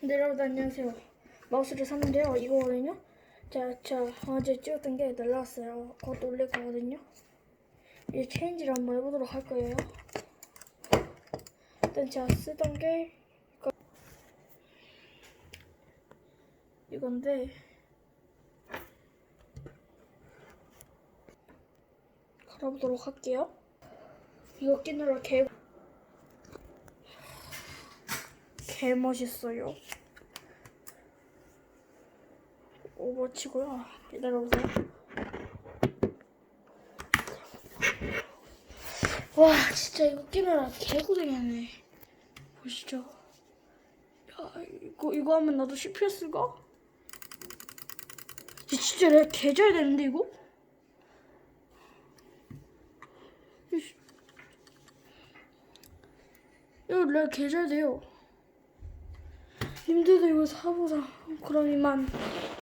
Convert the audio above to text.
네, 여러분 안녕하세요. 마우스를 샀는데요. 이거거든요. 자, 자 어제 찍었던 게 날라왔어요. 그것도 올릴 거거든요. 이 체인지를 한번 해보도록 할 거예요. 일단 제가 쓰던 게 이거, 이건데 갈아보도록 할게요. 이거 끼느라 개, 개 멋있어요. 오버치고요. 기다려보세요. 와, 진짜 이거 끼느라 개고생했네. 보시죠. 야, 이거, 이거 하면 나도 CPS 가? 진짜 내가 개잘 되는데, 이거? 이거 내가 개잘 돼요. 님들도 이거 사보자. 그럼 이만.